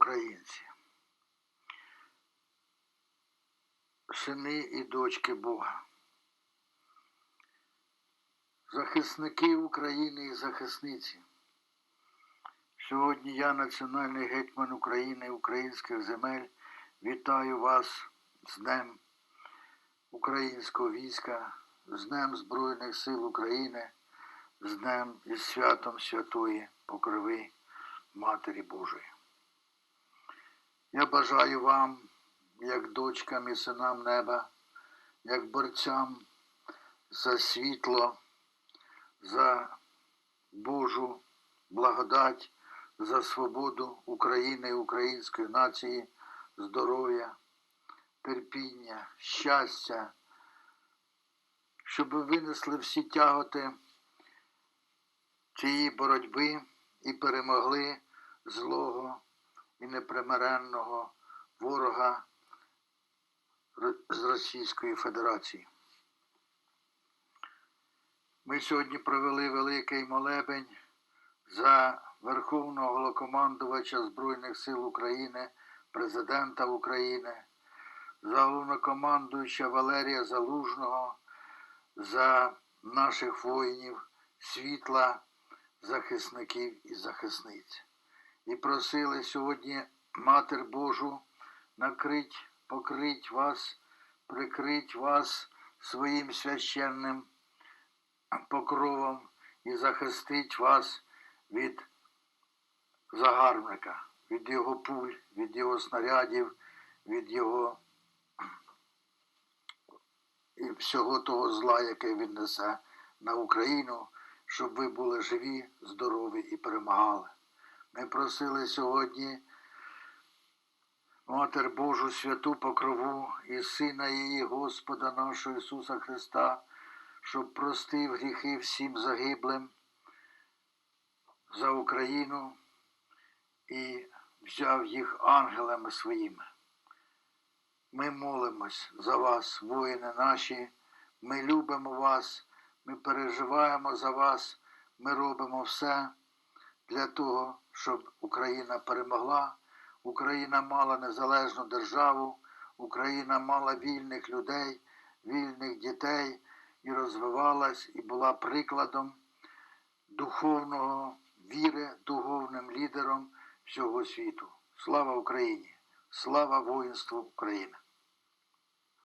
українці, сини і дочки Бога, захисники України і захисниці. Сьогодні я, національний гетьман України, українських земель, вітаю вас з Днем українського війська, з Днем Збройних сил України, з Днем і святом Святої Покрови Матері Божої. Я бажаю вам, як дочкам і синам неба, як борцям за світло, за Божу благодать, за свободу України і української нації, здоров'я, терпіння, щастя, щоб ви винесли всі тяготи цієї боротьби і перемогли злого і непримиренного ворога з Російської Федерації. Ми сьогодні провели великий молебень за Верховного Головнокомандувача Збройних сил України, Президента України, за головнокомандуюча Валерія Залужного, за наших воїнів, світла, захисників і захисниць. І просили сьогодні Матір Божу накрить, покрить вас, прикрить вас своїм священним покровом і захистить вас від загарбника, від його пуль, від його снарядів, від його і всього того зла, яке він несе на Україну, щоб ви були живі, здорові і перемагали. Ми просили сьогодні Матер Божу святу покрову і Сина її Господа нашого Ісуса Христа, щоб простив гріхи всім загиблим за Україну і взяв їх ангелами своїми. Ми молимось за вас, воїни наші, ми любимо вас, ми переживаємо за вас, ми робимо все для того, щоб Україна перемогла, Україна мала незалежну державу, Україна мала вільних людей, вільних дітей і розвивалась, і була прикладом духовного віри, духовним лідером всього світу. Слава Україні! Слава воїнству України!